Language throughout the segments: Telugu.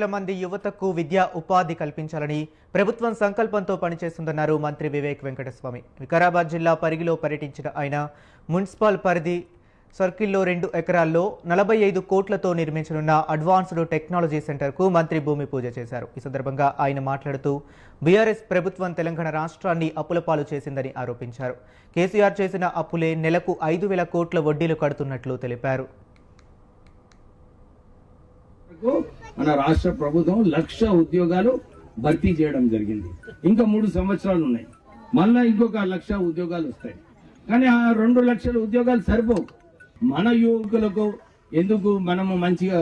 వేల మంది యువతకు విద్యా ఉపాధి కల్పించాలని ప్రభుత్వం సంకల్పంతో పనిచేస్తుందన్నారు మంత్రి వివేక్ వెంకటస్వామి. వికారాబాద్ జిల్లా పరిగిలో పర్యటించిన ఆయన మున్సిపల్ పరిధి సర్కిల్లో రెండు ఎకరాల్లో నలభై ఐదు కోట్లతో నిర్మించనున్న అడ్వాన్స్డ్ టెక్నాలజీ సెంటర్కు మంత్రి భూమి పూజ చేశారు. ఈ సందర్భంగా ఆయన మాట్లాడుతూ బీఆర్ఎస్ ప్రభుత్వం తెలంగాణ రాష్ట్రాన్ని అప్పులపాలు చేసిందని ఆరోపించారు. కేసీఆర్ చేసిన అప్పులే నెలకు ఐదు వేల కోట్ల వడ్డీలు కడుతున్నట్లు తెలిపారు. మన రాష్ట్ర ప్రభుత్వం లక్ష ఉద్యోగాలు భర్తీ చేయడం జరిగింది. ఇంకా మూడు సంవత్సరాలు ఉన్నాయి. మళ్ళా ఇంకొక లక్ష ఉద్యోగాలు వస్తాయి. కానీ ఆ రెండు లక్షల ఉద్యోగాలు సరిపోవు. మన యువకులకు ఎందుకు మనము మంచిగా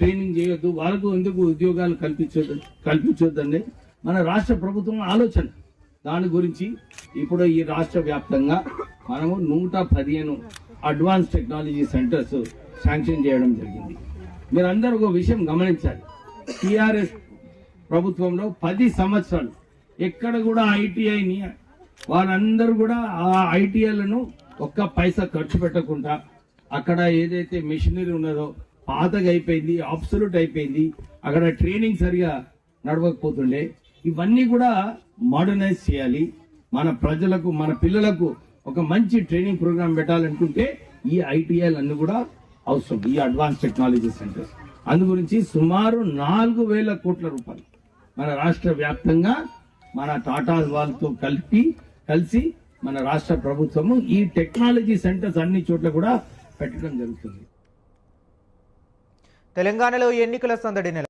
ట్రైనింగ్ చేయొద్దు? వాళ్ళకు ఎందుకు ఉద్యోగాలు కల్పించొద్దు? కల్పించొద్దని మన రాష్ట్ర ప్రభుత్వం ఆలోచన. దాని గురించి ఇప్పుడు ఈ రాష్ట్ర వ్యాప్తంగా మనము నూట పదిహేను అడ్వాన్స్ టెక్నాలజీ సెంటర్స్ శాంక్షన్ చేయడం జరిగింది. మీరందరూ ఒక విషయం గమనించాలి. టిఆర్ఎస్ ప్రభుత్వంలో పది సంవత్సరాలు ఎక్కడ కూడా ఐటీఐని వాళ్ళందరూ కూడా ఆ ఐటీఐలను ఒక్క పైసా ఖర్చు పెట్టకుండా అక్కడ ఏదైతే మెషినరీ ఉన్నదో పాతగా అయిపోయింది అబ్సల్యూట్ అయిపోయింది అక్కడ ట్రైనింగ్ సరిగా నడవకపోతుండే ఇవన్నీ కూడా మోడర్నైజ్ చేయాలి. మన ప్రజలకు మన పిల్లలకు ఒక మంచి ట్రైనింగ్ ప్రోగ్రామ్ పెట్టాలనుకుంటే ఈ ఐటీఐలు అన్ని కూడా అవసరం ఈ అడ్వాన్స్ టెక్నాలజీ సెంటర్స్ అందు గురించి సుమారు నాలుగు వేల కోట్ల రూపాయలు మన రాష్ట్ర వ్యాప్తంగా మన టాటా వాళ్ళతో కలిపి కలిసి మన రాష్ట్ర ప్రభుత్వము ఈ టెక్నాలజీ సెంటర్స్ అన్ని చోట్ల కూడా పెట్టడం జరుగుతుంది. తెలంగాణలో ఎన్నికల సందడి నెల